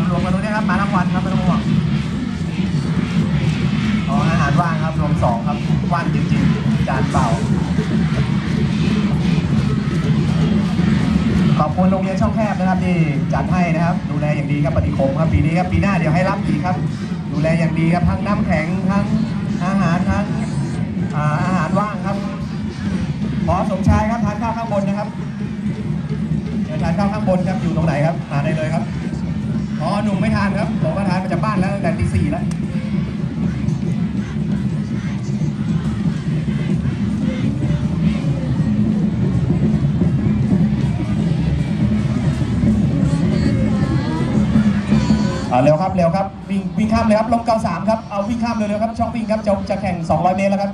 รับรวมกันตรงนี้ครับมาทั้งวันครับไม่ต้องห่วงอ๋ออาหารว่างครับรวมสองครับวันจริงๆ จานเปล่า ขอบคุณโรงเรียนช่องแคบนะครับที่จัดให้นะครับ ดูแลอย่างดีครับปฏิคมครับปีนี้ครับปีหน้าเดี๋ยวให้รับอีกครับ ดูแลอย่างดีครับทั้งน้ำแข็งทั้งอาหารทั้งอาหารว่างครับหมอสมชายครับทานข้าวข้างบนนะครับเดี๋ยวทานข้าวข้างบนครับอยู่ตรงไหนครับมาได้เลยครับ อ๋อหนุ่มไม่ทานครับผมก็ทานมาจากบ้านแล้วตั้งแต่ตีสี่แล้วอ่าเร็วครับเร็วครับวิ่งวิ่งข้ามเลยครับลง93ครับเอาวิ่งข้ามเร็วๆครับช่องวิ่งครับจะจะแข่ง 200 เมตรแล้วครับ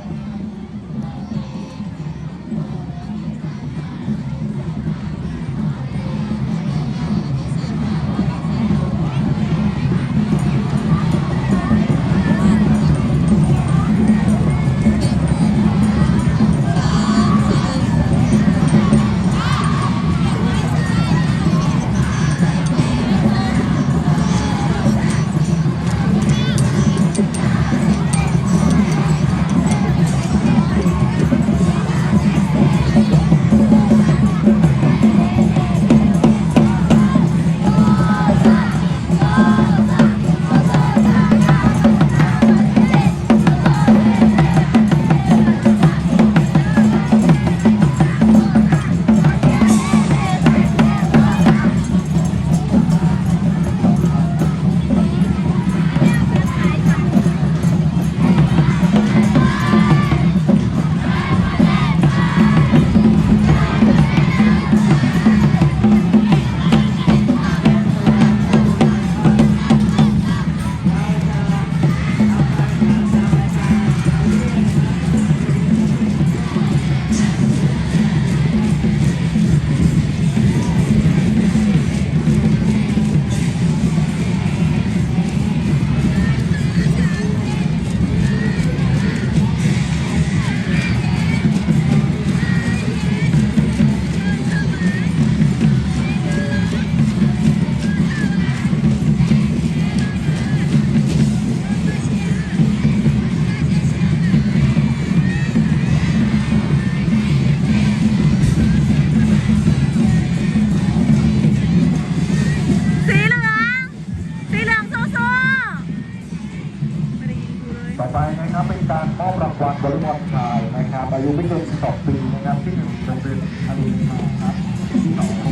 ต่อไปนะครับเป็นการมอบรางวัลบอลเลย์อลชายนะครับอายุไม่เกิน12ปีนะครับที่1นึ่งโรงเรียนอนุบาลครับที่2